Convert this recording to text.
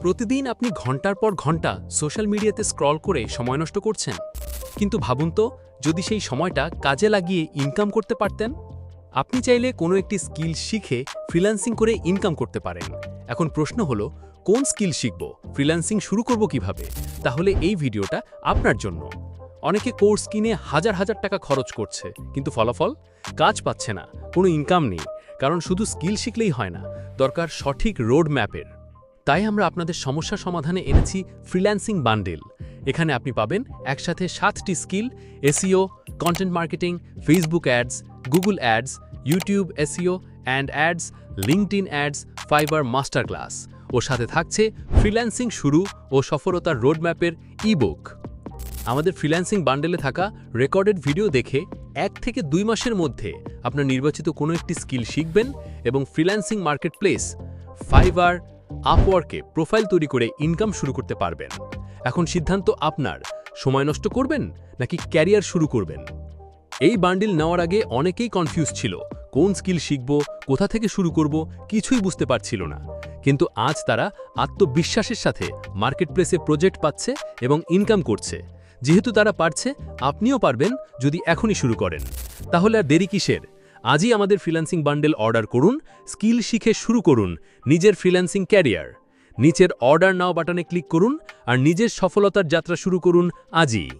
প্রতিদিন আপনি ঘণ্টার পর ঘণ্টা সোশ্যাল মিডিয়াতে স্ক্রল করে সময় নষ্ট করছেন। কিন্তু ভাবুন তো, যদি সেই সময়টা কাজে লাগিয়ে ইনকাম করতে পারতেন? আপনি চাইলে কোনো একটি স্কিল শিখে ফ্রিল্যান্সিং করে ইনকাম করতে পারেন। এখন প্রশ্ন হলো, কোন স্কিল শিখব? ফ্রিল্যান্সিং শুরু করব কীভাবে? তাহলে এই ভিডিওটা আপনার জন্য। অনেকে কোর্স কিনে হাজার হাজার টাকা খরচ করছে, কিন্তু ফলাফল? কাজ পাচ্ছে না, কোনো ইনকাম নেই। কারণ শুধু স্কিল শিখলেই হয় না, দরকার সঠিক রোড ম্যাপের তাই আমরা আপনাদের সমস্যা সমাধানে এনেছি ফ্রিল্যান্সিং বান্ডেল এখানে আপনি পাবেন একসাথে সাতটি skill SEO content marketing Facebook ads Google ads YouTube SEO and ads LinkedIn ads Fiverr master class ও সাথে থাকছে ফ্রিল্যান্সিং শুরু ও সফলতার রোডম্যাপের ইবুক আমাদের ফ্রিল্যান্সিং বান্ডেলে থাকা রেকর্ডেড ভিডিও দেখে এক থেকে দুই মাসের মধ্যে আপনার নির্বাচিত কোনো একটি স্কিল শিখবেন এবং ফ্রিল্যান্সিং মার্কেট প্লেস ফাইবার আপওয়ার্কে প্রোফাইল তৈরি করে ইনকাম শুরু করতে পারবেন। এখন সিদ্ধান্ত আপনার। সময় নষ্ট করবেন নাকি ক্যারিয়ার শুরু করবেন? এই বান্ডিল নেওয়ার আগে অনেকেই কনফিউজ ছিল। কোন স্কিল শিখব, কোথা থেকে শুরু করব কিছুই বুঝতে পারছিল না। কিন্তু আজ তারা আত্মবিশ্বাসের সাথে মার্কেট প্লেসে প্রজেক্ট পাচ্ছে এবং ইনকাম করছে। যেহেতু তারা পারছে, আপনিও পারবেন যদি এখনই শুরু করেন। তাহলে আর দেরি কিসের? আজই আমাদের ফ্রিল্যান্সিং বান্ডেল অর্ডার করুন, স্কিল শিখে শুরু করুন, নিজের ফ্রিল্যান্সিং ক্যারিয়ার। নিচের অর্ডার নাও বাটনে ক্লিক করুন আর নিজের সফলতার যাত্রা শুরু করুন আজই।